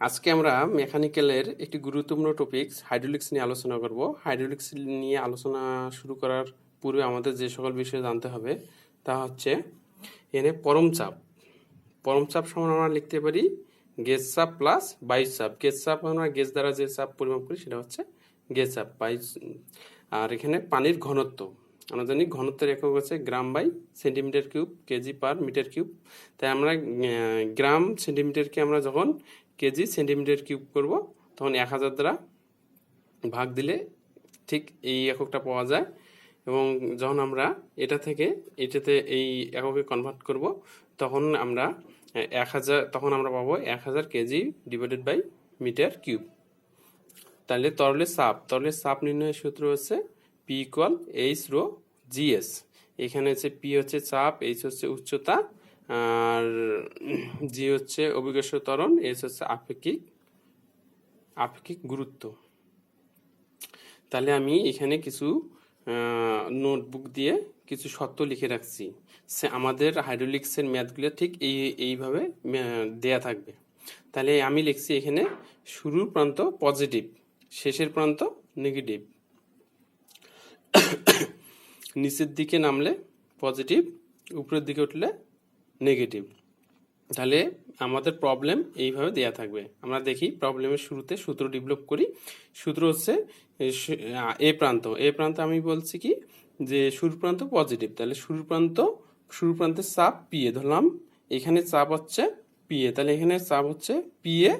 আজকে আমরা মেকানিক্যালের একটি গুরুত্বপূর্ণ টপিক হাইড্রোলিক্স নিয়ে আলোচনা করব। হাইড্রোলিক্স নিয়ে আলোচনা শুরু করার পূর্বে আমাদের যে সকল বিষয়ে জানতে হবে, তা হচ্ছে এনে পরম চাপ। পরম চাপ সমান আমরা লিখতে পারি গেজ চাপ প্লাস বায়ু চাপ। গেজ চাপ আমরা গেজ দ্বারা যে চাপ পরিমাপ করি সেটা হচ্ছে গেজ চাপ বায়ু আর এখানে পানির ঘনত্ব। আমরা জানি ঘনত্বের একক হচ্ছে gram by centimetre cube, KG per metre cube. তাই আমরা গ্রাম সেন্টিমিটারকে আমরা যখন কেজি সেন্টিমিটার কিউব করব। তখন এক হাজার দ্বারা ভাগ দিলে ঠিক এই এককটা পাওয়া যায়। এবং যখন আমরা এটা থেকে এটাতে এই এককে কনভার্ট করব, তখন আমরা এক হাজার, তখন আমরা পাবো এক হাজার KG divided by metre cube তাহলে তরলের চাপ তরলের চাপ নির্ণয়ের সূত্র হচ্ছে P equal H rho GS এখানে হচ্ছে পি হচ্ছে চাপ এইচ হচ্ছে উচ্চতা আর জি হচ্ছে অভিজ্ঞ ত্বরণ, এস হচ্ছে আপেক্ষিক আপেক্ষিক গুরুত্ব। তাহলে আমি এখানে কিছু নোটবুক দিয়ে কিছু শর্ত লিখে রাখছি। সে আমাদের হাইড্রোলিক্সের ম্যাথগুলো ঠিক এই, এইভাবে দেয়া থাকবে। তাহলে আমি লিখছি এখানে, শুরুর প্রান্ত পজিটিভ শেষের প্রান্ত নেগেটিভ নিচের দিকে নামলে পজিটিভ উপরের দিকে উঠলে নেগেটিভ। তাহলে আমাদের প্রবলেম এইভাবে দেয়া থাকবে। আমরা দেখি প্রবলেমের শুরুতে সূত্র ডেভেলপ করি। সূত্র হচ্ছে এ প্রান্ত। এ প্রান্ত আমি বলছি কি? যে শুরু প্রান্ত পজিটিভ তাহলে শুরু প্রান্ত, শুরু প্রান্তের চাপ পিএ ধরলাম। এখানে চাপ হচ্ছে পিএ তাহলে এখানে চাপ হচ্ছে পিএ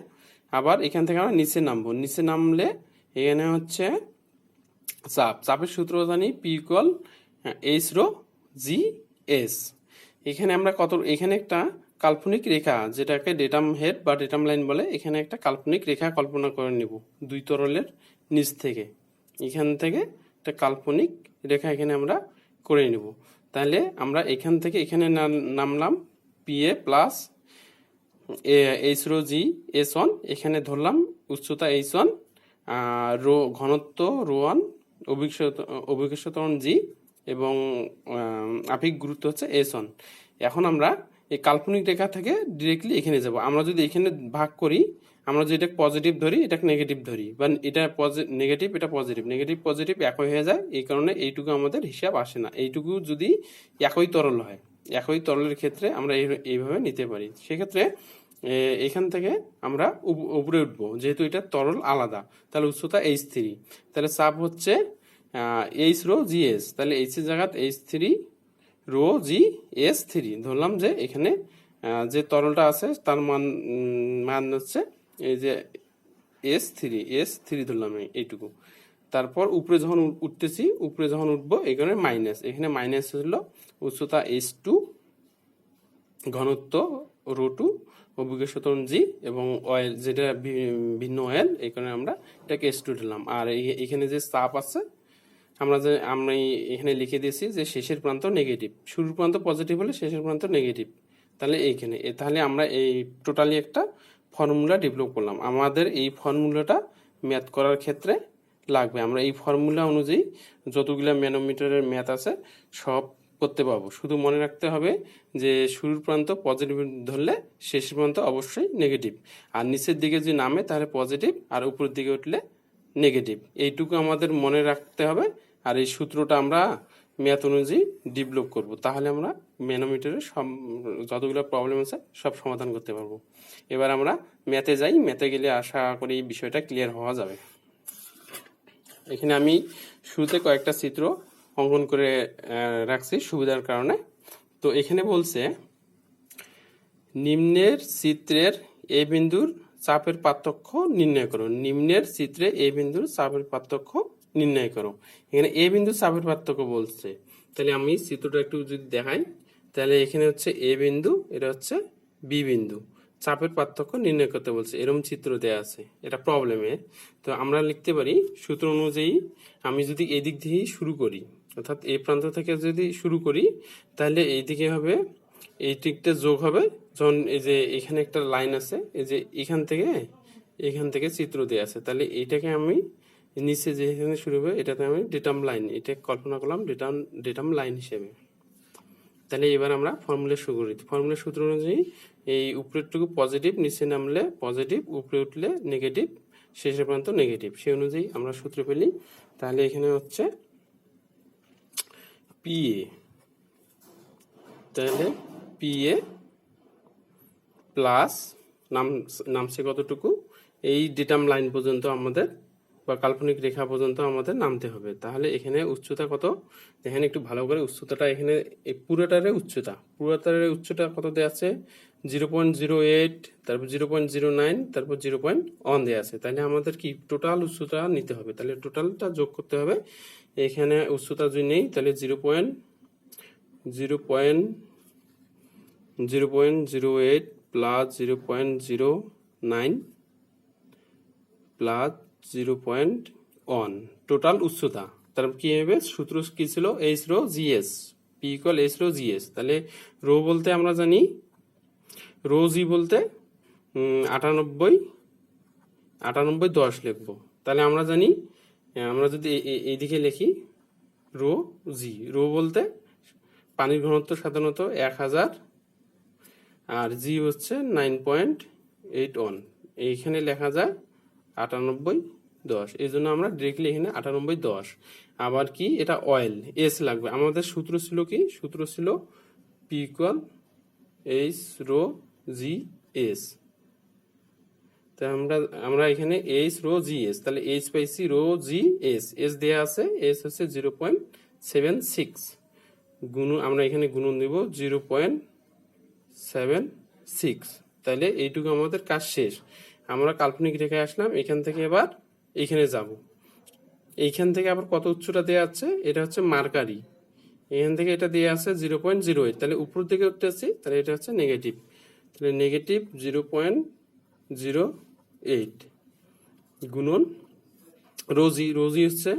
আবার এখান থেকে আমরা নিচে নামবো। নিচে নামলে এখানে হচ্ছে চাপ। চাপের সূত্র জানি P equal H rho G S এখানে আমরা কত, এখানে একটা কাল্পনিক রেখা, যেটাকে ডেটাম হেড বা ডেটাম লাইন বলে, এখানে একটা কাল্পনিক রেখা কল্পনা করে নিব, দুই তরলের নিচ থেকে। এখান থেকে একটা কাল্পনিক রেখা এখানে আমরা করে নিব। তাহলে আমরা এখান থেকে এখানে নামলাম P A plus H rho G S one এখানে ধরলাম উচ্চতা এইচ ওয়ান রো, ঘনত্ব রো ওয়ান অভিজ্ঞতরণ জি এবং আপেক্ষিক গুরুত্ব হচ্ছে এস ওয়ান এখন আমরা এই কাল্পনিক রেখা থেকে ডিরেক্টলি এখানে যাব। আমরা যদি এখানে ভাগ করি, আমরা যদি এটা পজিটিভ ধরি, এটাকে নেগেটিভ ধরি। বা এটা নেগেটিভ এটা পজিটিভ নেগেটিভ পজিটিভ একই হয়ে যায়, এই কারণে এইটুকু আমাদের হিসাব আসে না। এইটুকু যদি একই তরল হয়, একই তরলের ক্ষেত্রে আমরা এই- এইভাবে নিতে পারি। সেক্ষেত্রে এখান থেকে আমরা উপরে উঠবো। যেহেতু এটা তরল আলাদা, তাহলে উচ্চতা এইচ থ্রি তাহলে চাপ হচ্ছে এইচ রো জি এস তাহলে এইচ এর জায়গাত H three rho G S three ধরলাম যে এখানে যে তরলটা আছে, তার মান মান হচ্ছে এই যে এস থ্রি এস থ্রি ধরলাম এই- এইটুকু। তারপর উপরে যখন উঠতেছি, উপরে যখন উঠবো, এখানে মাইনাস এখানে মাইনাস হলো উচ্চতা এইচ টু ঘনত্ব রো টু অভিজ্ঞতন জি এবং অয়েল যেটা ভিন্ন অয়েল কারণে আমরা এটাকে এস টু দিলাম আর এখানে যে চাপ আছে আমরা যে আমরা এখানে লিখে দিয়েছি যে শেষের প্রান্ত নেগেটিভ শুরুর প্রান্ত পজিটিভ হলে শেষের প্রান্ত নেগেটিভ তাহলে এইখানে তাহলে আমরা এই টোটালি একটা ফর্মুলা ডেভেলপ করলাম। আমাদের এই ফর্মুলাটা ম্যাথ করার ক্ষেত্রে লাগবে। আমরা এই ফর্মুলা অনুযায়ী যতগুলো ম্যানোমিটারের ম্যাথ আছে সব করতে পারব। শুধু মনে রাখতে হবে যে শুরুর প্রান্ত পজিটিভ ধরলে শেষের প্রান্ত অবশ্যই নেগেটিভ আর নিচের দিকে যদি নামে তাহলে পজিটিভ আর উপরের দিকে উঠলে নেগেটিভ এইটুকু আমাদের মনে রাখতে হবে আর এই সূত্রটা আমরা ম্যাথ অনুযায়ী ডেভেলপ করব। তাহলে আমরা ম্যানোমিটারের সব যতগুলো প্রবলেম আছে সব সমাধান করতে পারব। এবার আমরা ম্যাথে যাই। ম্যাথে গেলে আশা করি এই বিষয়টা ক্লিয়ার হওয়া যাবে। এখানে আমি শুরুতে কয়েকটা চিত্র অঙ্কন করে রাখছি সুবিধার কারণে। তো এখানে বলছে, নিম্নের চিত্রের এ বিন্দুর চাপের পার্থক্য নির্ণয় করুন নিম্নের চিত্রে এ বিন্দুর চাপের পার্থক্য নির্ণয় করো। এখানে এ বিন্দু চাপের পার্থক্য বলছে। তাহলে আমি চিত্রটা একটু যদি দেখাই, তাহলে এখানে হচ্ছে এ বিন্দু, এটা হচ্ছে বি বিন্দু। চাপের পার্থক্য নির্ণয় করতে বলছে। এরকম চিত্র দেয়া আছে। এটা প্রবলেমে তো আমরা লিখতে পারি, সূত্র অনুযায়ী আমি যদি এদিক দিয়েই শুরু করি, অর্থাৎ এই প্রান্ত থেকে যদি শুরু করি, তাহলে এইদিকে হবে, এই দিকটা যোগ হবে। যখন এই যে এখানে একটা লাইন আছে, এই যে এখান থেকে এখান থেকে চিত্র দেওয়া আছে। তাহলে এইটাকে আমি নিচে যেখানে শুরু হবে, এটাতে আমি ডেটাম লাইন এটা কল্পনা করলাম ডেটাম ডেটাম লাইন হিসেবে। তাহলে এবার আমরা ফর্মুলা শুরু করি। ফর্মুলা সূত্র অনুযায়ী এই উপরেরটুকু পজিটিভ নিচে নামলে পজিটিভ উপরে উঠলে নেগেটিভ শেষের পর্যন্ত নেগেটিভ সেই অনুযায়ী আমরা সূত্র পেলি। তাহলে এখানে হচ্ছে পিএ তাহলে পিএ প্লাস নাম, নামছে কতটুকু? এই ডেটাম লাইন পর্যন্ত আমাদের বা কাল্পনিক রেখা পর্যন্ত আমাদের নামতে হবে। তাহলে এখানে উচ্চতা কত? এখানে একটু ভালো করে উচ্চতাটা এখানে পুরোটারে উচ্চতা। পুরোটারের উচ্চতা কত দেওয়া আছে? জিরো পয়েন্ট জিরো এইট, তারপর জিরো পয়েন্ট জিরো নাইন, তারপর জিরো পয়েন্ট ওয়ান দেওয়া আছে। তাহলে আমাদের কি টোটাল উচ্চতা নিতে হবে? তাহলে টোটালটা যোগ করতে হবে। এখানে উচ্চতা যদি নেই, তাহলে zero point zero point zero point zero eight plus zero point zero nine plus zero point one. Total উচ্চতা। তারপর কি হবে? সূত্র কি ছিল? H rho GS P equal H rho GS তাহলে রো বলতে আমরা জানি, রো জি বলতে আটানব্বই আটানব্বই দশ লিখব। তাহলে আমরা জানি আমরা যদি এইদিকে লিখি, রো জি রো বলতে পানির ঘনত্ব সাধারণত এক হাজার, আর জি হচ্ছে নাইন পয়েন্ট এইট ওয়ান এইখানে লেখা যায় আটানব্বই দশ। এই জন্য আমরা ডিরেক্টলি এখানে আটানব্বই দশ। আবার কি? এটা অয়েল এস লাগবে। আমাদের সূত্র ছিল কি? সূত্র ছিল P equal H rho G S তা আমরা আমরা এখানে এইচ রো জি এস তাহলে এইচ পাইছি রো জি এস এস দেওয়া আছে এস হচ্ছে জিরো পয়েন্ট সেভেন সিক্স গুণ, আমরা এখানে গুণন দিব জিরো পয়েন্ট সেভেন সিক্স তাহলে এইটুকু আমাদের কাজ শেষ। আমরা কাল্পনিক রেখে আসলাম, এখান থেকে এবার এইখানে যাব। এইখান থেকে আবার কত উচ্চটা দেওয়া আছে? এটা হচ্ছে মার্কারি। এখান থেকে এটা দেওয়া আছে জিরো পয়েন্ট জিরো এইট। তাহলে উপর দিকে উঠতে আসছি তাহলে এটা হচ্ছে নেগেটিভ। তাহলে negative zero point zero eight গুণন রোজি। রোজি হচ্ছে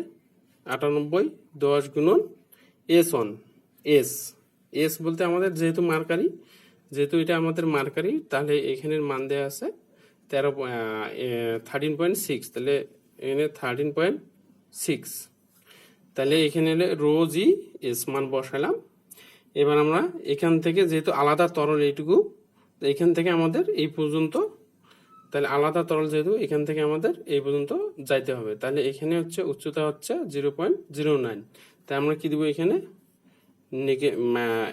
আটানব্বই দশ গুণন এস ওয়ান, এস। এস বলতে আমাদের যেহেতু মার্কারি, যেহেতু এটা আমাদের মার্কারি, তাহলে এখানের মান দেওয়া আছে তেরো থার্টিন পয়েন্ট সিক্স তাহলে এখানে থার্টিন পয়েন্ট সিক্স তাহলে এখানে রোজই এস মান বসালাম। এবার আমরা এখান থেকে যেহেতু আলাদা তরল এইটুকু এখান থেকে আমাদের এই পর্যন্ত, তাহলে আলাদা তরল যেহেতু, এখান থেকে আমাদের এই পর্যন্ত যাইতে হবে। তাহলে এখানে হচ্ছে উচ্চতা হচ্ছে জিরো পয়েন্ট জিরো নাইন তাই আমরা কি দিব এখানে? নেগে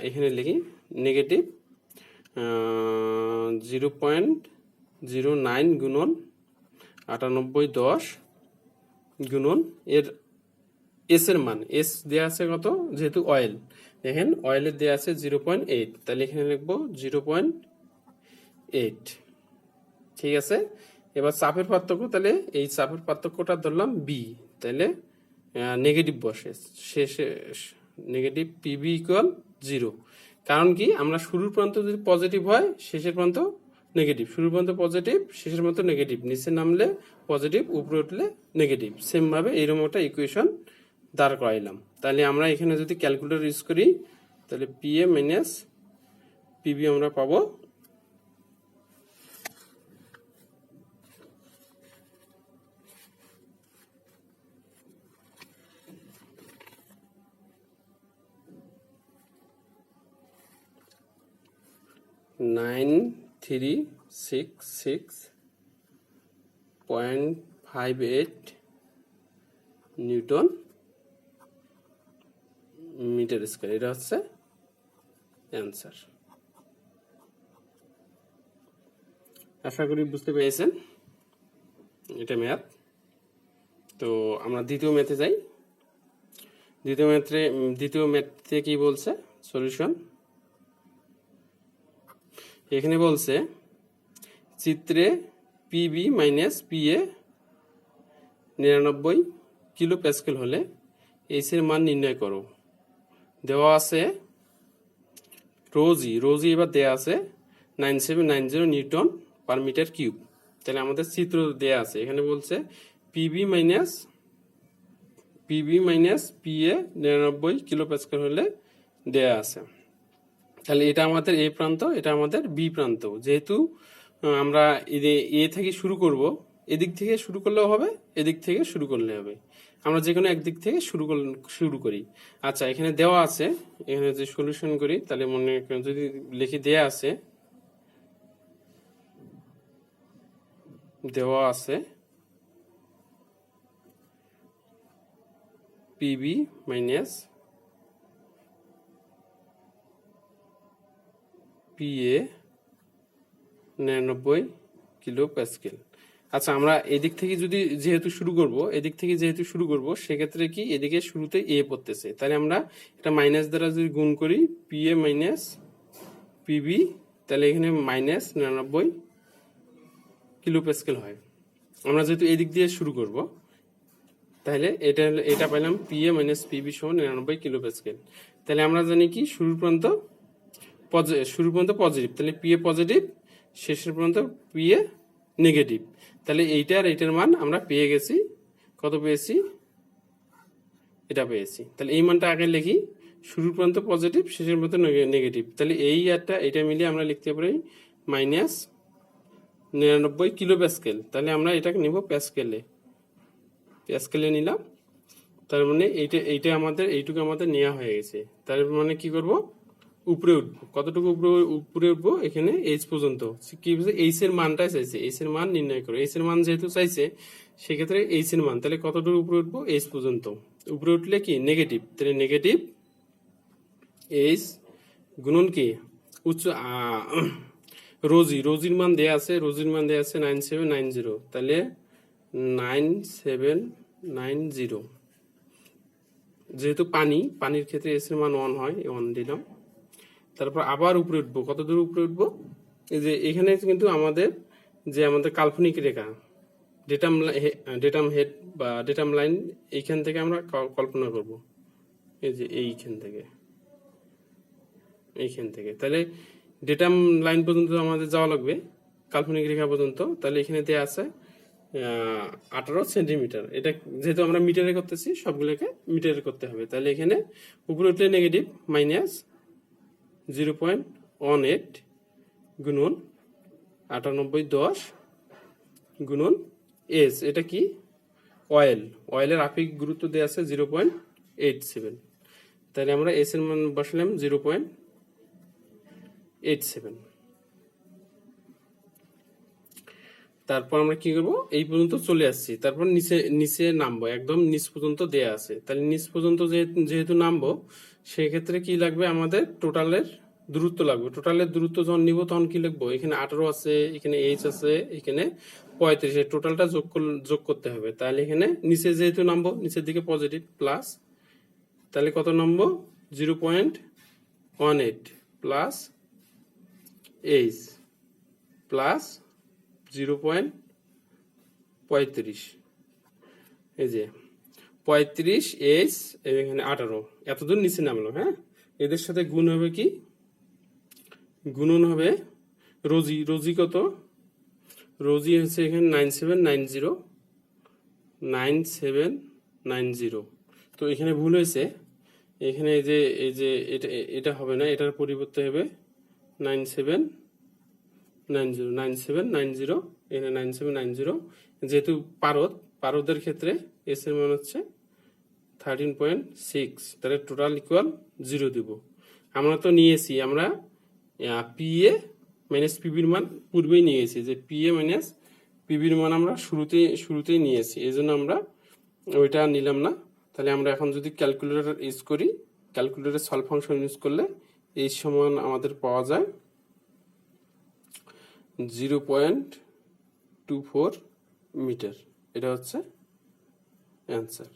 এখানে লিখি negative zero point zero nine গুণন আটানব্বই দশ গুণন এর এস এর মান। এস দেওয়া আছে কত? যেহেতু অয়েল দেখেন অয়েলের দেওয়া আছে জিরো পয়েন্ট এইট। তাহলে এখানে লিখব জিরো পয়েন্ট এইট। ঠিক আছে? এবার চাপের পার্থক্য, তাহলে এই চাপের পার্থক্যটা ধরলাম বি তাহলে নেগেটিভ বসে। শেষে নেগেটিভ পিবি ইকুয়াল জিরো কারণ কি? আমরা শুরুর প্রান্ত যদি পজিটিভ হয়, শেষের প্রান্ত নেগেটিভ শুরুর প্রান্ত পজিটিভ শেষের প্রান্ত নেগেটিভ নিচে নামলে পজিটিভ উপরে উঠলে নেগেটিভ সেম ভাবে এইরকম একটা ইকুয়েশন দাঁড় করাইলাম। তাহলে আমরা এখানে যদি ক্যালকুলেটর ইউজ করি, তাহলে পি এ মাইনাস পিবি আমরা পাবো nine three six six point five eight newton metre square, এটা হচ্ছে অ্যান্সার আশা করি বুঝতে পেরেছেন, এটা ম্যাথ তো আমরা দ্বিতীয় ম্যাথে যাই। দ্বিতীয় ম্যাথে দ্বিতীয় ম্যাথে কি বলছে? সলিউশন এখানে বলছে, চিত্রে পিবি মাইনাস পিএ নিরানব্বই কিলো প্যাসকেল হলে এইচ এর মান নির্ণয় করো। দেওয়া আছে রোজি রোজি এবার দেওয়া আছে nine seven nine zero newton per metre cube. তাহলে আমাদের চিত্র দেওয়া আছে। এখানে বলছে PB minus PB minus PA নিরানব্বই কিলো প্যাসকেল হলে দেওয়া আছে। তাহলে এটা আমাদের এ প্রান্ত, এটা আমাদের বি প্রান্ত। যেহেতু আমরা এ থেকে শুরু করব, এদিক থেকে শুরু করলেও হবে, এদিক থেকে শুরু করলে হবে। আমরা যে কোনো একদিক থেকে শুরু শুরু করি। আচ্ছা এখানে দেওয়া আছে, এখানে যদি সলিউশন করি, তাহলে মনে যদি লিখে দেওয়া আছে দেওয়া আছে পিবি মাইনাস পিএ নিরানব্বই কিলো প্যাসকেল আচ্ছা আমরা এদিক থেকে যদি যেহেতু শুরু করব, এদিক থেকে যেহেতু শুরু করব, সেক্ষেত্রে কি এদিকে শুরুতে এ পড়তেছে? তাহলে আমরা এটা মাইনাস দ্বারা যদি গুণ করি পিএ মাইনাস পিবি তাহলে এখানে মাইনাস নিরানব্বই কিলো প্যাসকেল হয়। আমরা যেহেতু এদিক দিয়ে শুরু করব, তাহলে এটা এটা পেলাম পিএ মাইনাস পিবি সহ নিরানব্বই কিলো প্যাসকেল তাহলে আমরা জানি কি শুরু পর্যন্ত পজি- শুরু পর্যন্ত পজিটিভ তাহলে পি এ পজিটিভ শেষের পর্যন্ত পি এ নেগেটিভ তাহলে এইটা আর এইটার মান আমরা পেয়ে গেছি। কত পেয়েছি? এটা পেয়েছি। তাহলে এই মানটা আগে লিখি। শুরু পর্যন্ত পজিটিভ শেষের পর্যন্ত নেগেটিভ তাহলে এই আরটা এটা মিলিয়ে আমরা লিখতে পারি মাইনাস নিরানব্বই কিলো প্যাসকেল তাহলে আমরা এটাকে নিব প্যাসকেলে প্যাসকেলে নিলাম। তার মানে এইটা এইটা আমাদের, এইটুকু আমাদের নেওয়া হয়ে গেছে। তার মানে কি করব? উপরে উঠবো। কতটুকু উপরে উপরে উঠবো? এখানে এইচ পর্যন্ত। কি বলছে এইচ এর মানটাই চাইছে। এইচ এর মান নির্ণয় করো। এইচ এর মান যেহেতু চাইছে, সেক্ষেত্রে এইচ এর মান। তাহলে কতটুকু উপরে উঠবো? এইচ পর্যন্ত। উপরে উঠলে কি? নেগেটিভ তাহলে নেগেটিভ এইচ গুণন কি? উচ্চ রোজি। রোজির মান দেয়া আছে। রোজির মান দেয়া আছে নাইন সেভেন নাইন জিরো তাহলে নাইন সেভেন নাইন জিরো যেহেতু পানি, পানির ক্ষেত্রে এস এর মান ওয়ান হয় ওয়ান দিলাম। তারপর আবার উপরে উঠবো। কত দূর উপরে উঠবো? এই যে এখানে কিন্তু আমাদের যে আমাদের কাল্পনিক রেখা ডেটাম ডেটাম হেড বা ডেটাম লাইন এইখান থেকে আমরা কল্পনা করব। এই যে এইখান থেকে। এইখান থেকে। তাহলে ডেটাম লাইন পর্যন্ত আমাদের যাওয়া লাগবে, কাল্পনিক রেখা পর্যন্ত। তাহলে এখানে দেওয়া আছে আঠারো সেন্টিমিটার। এটা যেহেতু আমরা মিটারে করতেছি, সবগুলোকে মিটারে করতে হবে। তাহলে এখানে উপরে উঠলে negative minus zero point one eight গুণন আটানব্বই দশ গুণন এস। এটা কি? অয়েল অয়েলের আপেক্ষিক গুরুত্ব দেওয়া আছে জিরো পয়েন্ট এইট সেভেন। তাহলে আমরা এস এর মান বসালাম জিরো পয়েন্ট এইট সেভেন। তারপর আমরা কি করব? এই পর্যন্ত চলে আসছি। তারপর নিচে নিচে নামবো। একদম নিচ পর্যন্ত দেয়া আছে। তাহলে নিচ পর্যন্ত যেহেতু নামবো সেক্ষেত্রে কি লাগবে আমাদের? টোটালের দূরত্ব লাগবে। টোটালের দূরত্ব যখন নিব তখন কি লিখব? এখানে আঠারো আছে, এখানে এইচ আছে, এখানে পঁয়ত্রিশ। টোটালটা যোগ যোগ করতে হবে। তাহলে এখানে নিচে যেহেতু নামবো, নিচের দিকে পজিটিভ প্লাস তাহলে কত নামবো? Zero point one eight plus H plus zero point পঁয়ত্রিশ। এই যে পঁয়ত্রিশ এইচ এখানে আঠারো। এতদূর নিচে নামলো হ্যাঁ? এদের সাথে গুণ হবে কি? গুণন হবে রোজি। রোজি কত? রোজি হচ্ছে এখানে nine seven nine zero, nine seven nine zero. তো এখানে ভুল হয়েছে। এখানে এই যে এই যে এটা এটা হবে না, এটার পরিবর্তে হবে nine seven nine zero, nine seven nine zero, এখানে নাইন সেভেন নাইন জিরো। যেহেতু পারদ, পারদের ক্ষেত্রে এস এর মান হচ্ছে থার্টিন পয়েন্ট সিক্স তাহলে টোটাল ইকুয়াল জিরো দিব। আমরা তো নিয়েছি, আমরা পিএ মাইনাস পিবির মান পূর্বেই নিয়েছি, যে পিএ মাইনাস পিবির মান আমরা শুরুতে, শুরুতেই নিয়েছি, এই জন্য আমরা ওইটা নিলাম না। তাহলে আমরা এখন যদি ক্যালকুলেটর ইউজ করি ক্যালকুলেটর সলভ ফাংশন ইউজ করলে এই সমান আমাদের পাওয়া যায় zero point two four metre এটা হচ্ছে অ্যান্সার